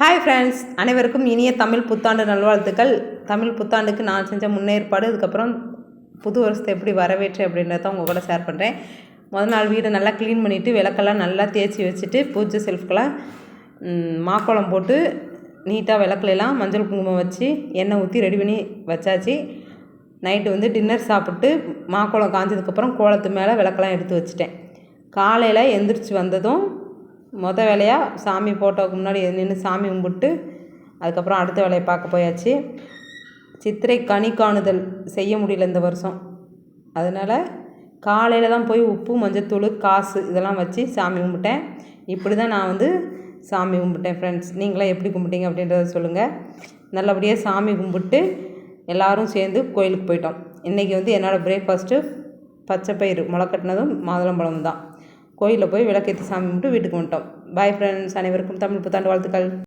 Hi friends அனைவருக்கும் இனிய தமிழ் புத்தாண்டு நல்வாழ்த்துக்கள். தமிழ் புத்தாண்டுக்கு நான் செஞ்ச முன்னேற்பாடு அதுக்கப்புறம் புது வருஷத்தை எப்படி வரவேற்று அப்படின்றத உங்கள் கூட ஷேர் பண்ணுறேன் முதல் நாள் வீடை நல்லா க்ளீன் பண்ணிவிட்டு விளக்கெல்லாம் நல்லா தேய்ச்சி வச்சுட்டு பூஜை செல்ஃப்கெல்லாம் மாக்கோளம் போட்டு நீட்டாக விளக்குலாம் மஞ்சள் குங்குமம் வச்சு எண்ணெய் ஊற்றி ரெடி பண்ணி வச்சாச்சு. நைட்டு வந்து டின்னர் சாப்பிட்டு மாக்கோளம் காஞ்சதுக்கப்புறம் கோலத்து மேலே விளக்கெல்லாம் எடுத்து வச்சுட்டேன். காலையில் எந்திரிச்சு வந்ததும் மொதல் வேலையாக சாமி ஃபோட்டோவுக்கு முன்னாடி நின்று சாமி கும்பிட்டு அதுக்கப்புறம் அடுத்த வேலையை பார்க்க போயாச்சு. சித்திரை கனி காணுதல் செய்ய முடியல இந்த வருஷம். அதனால் காலையில் தான் போய் உப்பு மஞ்சத்தூள் காசு இதெல்லாம் வச்சு சாமி கும்பிட்டேன். இப்படி தான் நான் வந்து சாமி கும்பிட்டேன் ஃப்ரெண்ட்ஸ் நீங்களாம் எப்படி கும்பிட்டீங்க அப்படின்றத சொல்லுங்கள் நல்லபடியாக சாமி கும்பிட்டு எல்லோரும் சேர்ந்து கோயிலுக்கு போயிட்டோம். இன்றைக்கி வந்து என்னோடய பிரேக்ஃபாஸ்ட்டு பச்சை பயிறு முளைக்கட்டினதும் மாதுளம்பழம் தான் கோயிலில் போய் விளக்கேற்றி சாமி கும்பிட்டு வீட்டுக்கு வந்துட்டோம். பாய் ஃப்ரெண்ட்ஸ் அனைவருக்கும் தமிழ் புத்தாண்டு வாழ்த்துக்கள்.